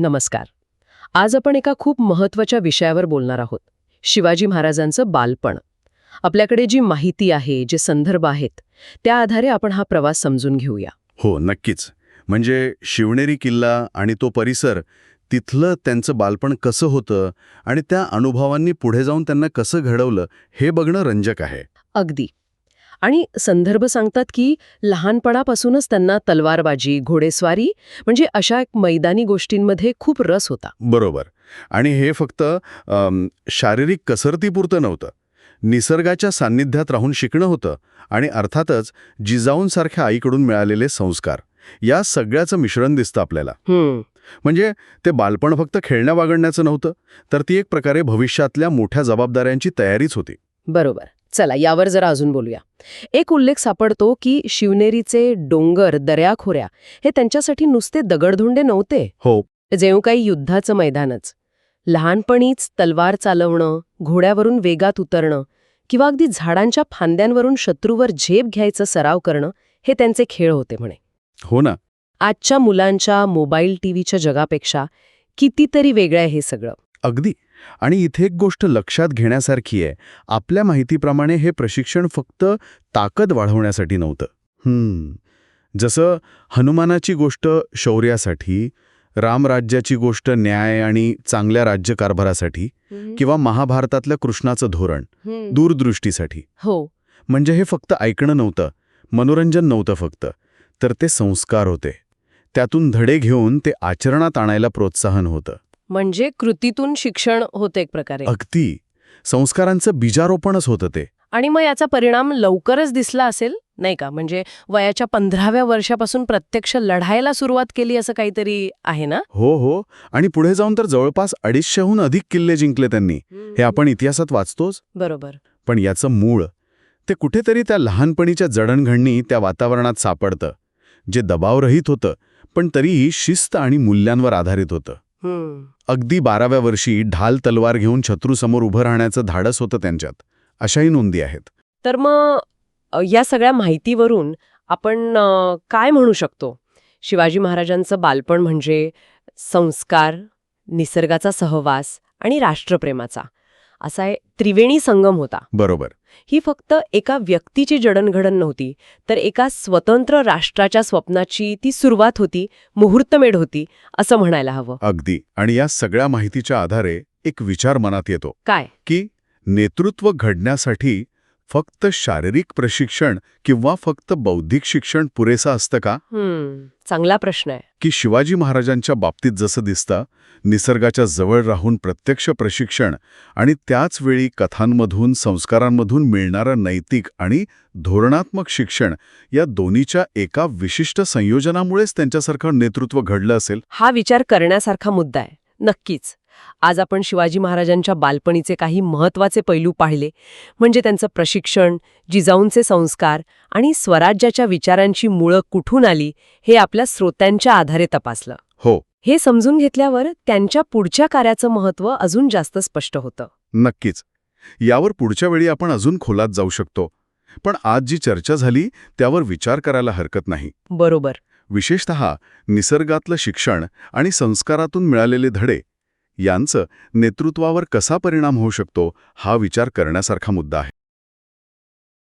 नमस्कार. आज आपण एका खूप महत्त्वाच्या विषयावर बोलणार आहोत. शिवाजी महाराजांचं बालपण. आपल्याकडे जी माहिती आहे जे संदर्भ आहेत त्या आधारे आपण हा प्रवास समजून घेऊया. हो नक्कीच. म्हणजे शिवनेरी किल्ला आणि तो परिसर तिथलं त्यांचं बालपण कसं होतं आणि त्या अनुभवांनी पुढे जाऊन त्यांना कसं घडवलं हे बघणं रंजक आहे. अगदी. आणि संदर्भ सांगतात की लहानपणापासूनच त्यांना तलवारबाजी घोडेस्वारी म्हणजे अशा एक मैदानी गोष्टींमध्ये खूप रस होता. बरोबर. आणि हे फक्त शारीरिक कसरतीपुरतं नव्हतं. निसर्गाच्या सान्निध्यात राहून शिकणं होतं आणि अर्थातच जिजाऊंसारख्या आईकडून मिळालेले संस्कार. या सगळ्याचं मिश्रण दिसतं आपल्याला. म्हणजे ते बालपण फक्त खेळण्या वागडण्याचं नव्हतं तर ती एक प्रकारे भविष्यातल्या मोठ्या जबाबदाऱ्यांची तयारीच होती. बरोबर. चला यावर जरा अजून बोलूया. एक उल्लेख सापडतो की शिवनेरीचे डोंगर दर्याखोऱ्या हे त्यांच्यासाठी नुसते दगडधोंडे नव्हते. हो. जेव काही युद्धाचं मैदानच. लहानपणीच तलवार चालवणं घोड्यावरून वेगात उतरणं किंवा अगदी झाडांच्या फांद्यांवरून शत्रूवर झेप घ्यायचं सराव करणं हे त्यांचे खेळ होते म्हणे. हो ना. आजच्या मुलांच्या मोबाईल टीव्हीच्या जगापेक्षा कितीतरी वेगळं आहे हे सगळं. अगदी. आणि इथे एक गोष्ट लक्षात घेण्यासारखी आहे. आपल्या माहितीप्रमाणे हे प्रशिक्षण फक्त ताकद वाढवण्यासाठी नव्हतं. हम्म. जसं हनुमानाची गोष्ट शौर्यासाठी रामराज्याची गोष्ट न्याय आणि चांगल्या राज्यकारभारासाठी किंवा महाभारतातल्या कृष्णाचं धोरण दूरदृष्टीसाठी. हो. म्हणजे हे फक्त ऐकणं नव्हतं मनोरंजन नव्हतं फक्त तर ते संस्कार होते. त्यातून धडे घेऊन ते आचरणात आणायला प्रोत्साहन होतं. म्हणजे कृतीतून शिक्षण होते एक प्रकारे. अगदी. संस्कारांचं बीजारोपणच होतं ते. आणि मग याचा परिणाम लवकरच दिसला असेल नाही का? म्हणजे वयाच्या पंधराव्या वर्षापासून प्रत्यक्ष लढायला सुरुवात केली असं काहीतरी आहे ना? हो हो. आणि पुढे जाऊन तर जवळपास अडीचशेहून अधिक किल्ले जिंकले त्यांनी. हे आपण इतिहासात वाचतोच. बरोबर. पण याचं मूळ ते कुठेतरी त्या लहानपणीच्या जडणघडणी त्या वातावरणात सापडतं जे दबावरहित होतं पण तरीही शिस्त आणि मूल्यांवर आधारित होतं. अगदी बाराव्या वर्षी ढाल तलवार घेऊन शत्रूसमोर उभं राहण्याचं धाडस होतं त्यांच्यात. अशाही नोंदी आहेत. तर मग या सगळ्या माहितीवरून आपण काय म्हणू शकतो? शिवाजी महाराजांचं बालपण म्हणजे संस्कार निसर्गाचा सहवास आणि राष्ट्रप्रेमाचा. असा त्रिवेणी संगम होता. बरोबर. ही फक्त एका व्यक्तीची जडणघडण नव्हती तर एका स्वतंत्र राष्ट्राच्या स्वप्नाची ती सुरुवात होती मुहूर्तमेढ होती असं म्हणायला हवं. अगदी. आणि या सगळ्या माहितीच्या आधारे एक विचार मनात येतो. काय? की नेतृत्व घडण्यासाठी फक्त शारीरिक प्रशिक्षण किंवा फक्त बौद्धिक शिक्षण पुरेसं असतं का? चांगला प्रश्न आहे. की शिवाजी महाराजांच्या बाबतीत जसं दिसतं निसर्गाच्या जवळ राहून प्रत्यक्ष प्रशिक्षण आणि त्याच वेळी कथांमधून संस्कारांमधून मिळणारं नैतिक आणि धोरणात्मक शिक्षण या दोन्हीच्या एका विशिष्ट संयोजनामुळेच त्यांच्यासारखं नेतृत्व घडलं असेल? हा विचार करण्यासारखा मुद्दा आहे. नक्कीच. आज आपण शिवाजी महाराजांच्या बालपणीचे काही महत्त्वाचे पैलू पाहिले म्हणजे त्यांचं प्रशिक्षण जिजाऊंचे संस्कार आणि स्वराज्याच्या विचारांची मुळं कुठून आली हे आपल्या श्रोत्यांच्या आधारे तपासलं. हो. हे समजून घेतल्यावर त्यांच्या पुढच्या कार्याचं महत्त्व अजून जास्त स्पष्ट होतं. नक्कीच. यावर पुढच्या वेळी आपण अजून खोलात जाऊ शकतो पण आज जी चर्चा झाली त्यावर विचार करायला हरकत नाही. बरोबर. विशेषत निसर्गातलं शिक्षण आणि संस्कारातून मिळालेले धडे यांचं नेतृत्वावर कसा परिणाम होऊ शकतो हा विचार करण्यासारखा मुद्दा आहे.